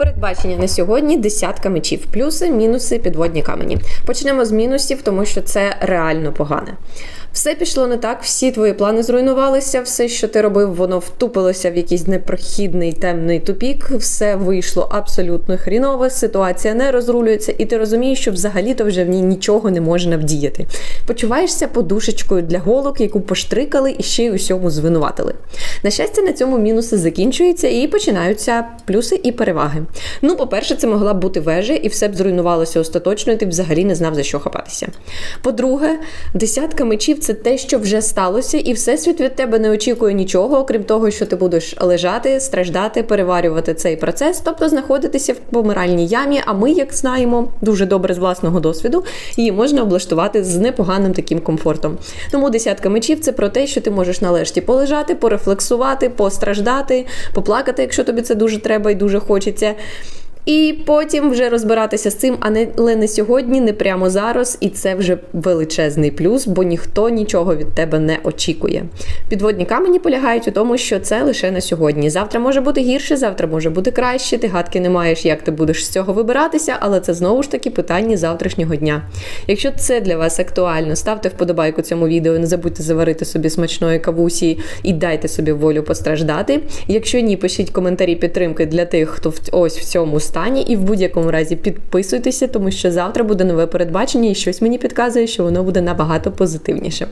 Передбачення на сьогодні десятка мечів, плюси, мінуси, підводні камені. Почнемо з мінусів, тому що це реально погане. Все пішло не так, всі твої плани зруйнувалися, все, що ти робив, воно втупилося в якийсь непрохідний темний тупік, все вийшло абсолютно хрінове, ситуація не розрулюється, і ти розумієш, що взагалі-то вже в ній нічого не можна вдіяти. Почуваєшся подушечкою для голок, яку поштрикали і ще й усьому звинуватили. На щастя, на цьому мінуси закінчуються і починаються плюси і переваги. Ну, по-перше, це могла б бути вежа, і все б зруйнувалося остаточно, і ти б взагалі не знав за що хапатися. По-друге, десятка мечів це те, що вже сталося, і всесвіт від тебе не очікує нічого, окрім того, що ти будеш лежати, страждати, переварювати цей процес, тобто знаходитися в помиральній ямі. А ми, як знаємо, дуже добре з власного досвіду, її можна облаштувати з непоганим таким комфортом. Тому десятка мечів це про те, що ти можеш нарешті полежати, порефлексувати, постраждати, поплакати, якщо тобі це дуже треба і дуже хочеться. І потім вже розбиратися з цим, а не але не сьогодні, не прямо зараз, і це вже величезний плюс, бо ніхто нічого від тебе не очікує. Підводні камені полягають у тому, що це лише на сьогодні. Завтра може бути гірше, завтра може бути краще. Ти гадки не маєш, як ти будеш з цього вибиратися, але це знову ж таки питання завтрашнього дня. Якщо це для вас актуально, ставте вподобайку цьому відео, не забудьте заварити собі смачної кавусі і дайте собі волю постраждати. Якщо ні, пишіть коментарі підтримки для тих, хто ось в цьому стані, і в будь-якому разі підписуйтеся, тому що завтра буде нове передбачення, і щось мені підказує, що воно буде набагато позитивніше.